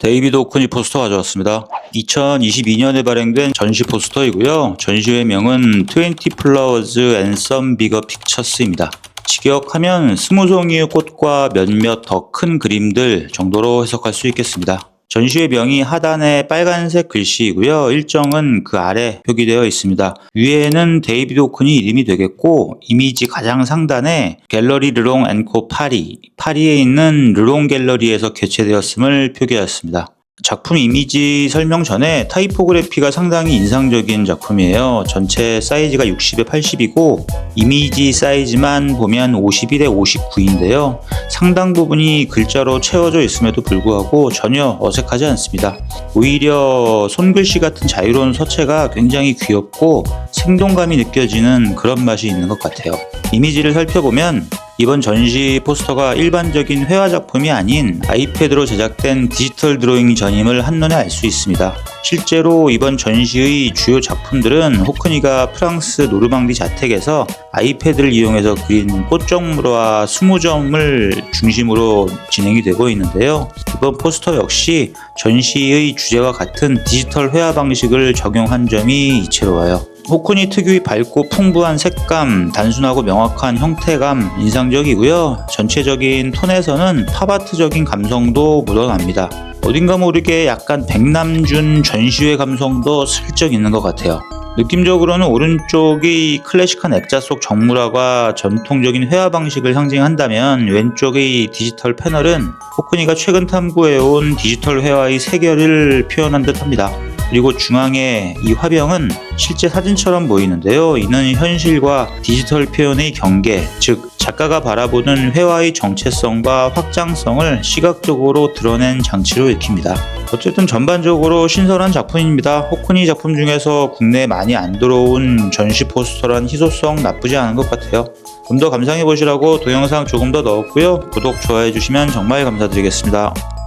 데이비드 오크니 포스터 가져왔습니다. 2022년에 발행된 전시 포스터이고요. 전시회 명은 20 Flowers and Some Bigger Pictures입니다. 직역하면 스무 송이의 꽃과 몇몇 더 큰 그림들 정도로 해석할 수 있겠습니다. 전시회 명이 하단에 빨간색 글씨이고요. 일정은 그 아래 표기되어 있습니다. 위에는 데이비드 오큰이 이름이 되겠고 이미지 가장 상단에 갤러리 르롱 앤코 파리, 파리에 있는 르롱 갤러리에서 개최되었음을 표기하였습니다. 작품 이미지 설명 전에 타이포그래피가 상당히 인상적인 작품이에요. 전체 사이즈가 60에 80이고 이미지 사이즈만 보면 51에 59인데요. 상당 부분이 글자로 채워져 있음에도 불구하고 전혀 어색하지 않습니다. 오히려 손글씨 같은 자유로운 서체가 굉장히 귀엽고 생동감이 느껴지는 그런 맛이 있는 것 같아요. 이미지를 살펴보면 이번 전시 포스터가 일반적인 회화 작품이 아닌 아이패드로 제작된 디지털 드로잉 전임을 한눈에 알 수 있습니다. 실제로 이번 전시의 주요 작품들은 호크니가 프랑스 노르망디 자택에서 아이패드를 이용해서 그린 꽃정무와 수무점을 중심으로 진행이 되고 있는데요. 이번 포스터 역시 전시의 주제와 같은 디지털 회화 방식을 적용한 점이 이채로워요. 호쿠니 특유의 밝고 풍부한 색감, 단순하고 명확한 형태감 인상적이고요. 전체적인 톤에서는 팝아트적인 감성도 묻어납니다. 어딘가 모르게 약간 백남준 전시회 감성도 슬쩍 있는 것 같아요. 느낌적으로는 오른쪽이 클래식한 액자 속 정물화가 전통적인 회화 방식을 상징한다면 왼쪽의 디지털 패널은 호쿠니가 최근 탐구해온 디지털 회화의 세계를 표현한 듯 합니다. 그리고 중앙에 이 화병은 실제 사진처럼 보이는데요. 이는 현실과 디지털 표현의 경계, 즉 작가가 바라보는 회화의 정체성과 확장성을 시각적으로 드러낸 장치로 읽힙니다. 어쨌든 전반적으로 신선한 작품입니다. 호쿠니 작품 중에서 국내에 많이 안 들어온 전시 포스터란 희소성 나쁘지 않은 것 같아요. 좀 더 감상해 보시라고 동영상 조금 더 넣었고요. 구독, 좋아해 주시면 정말 감사드리겠습니다.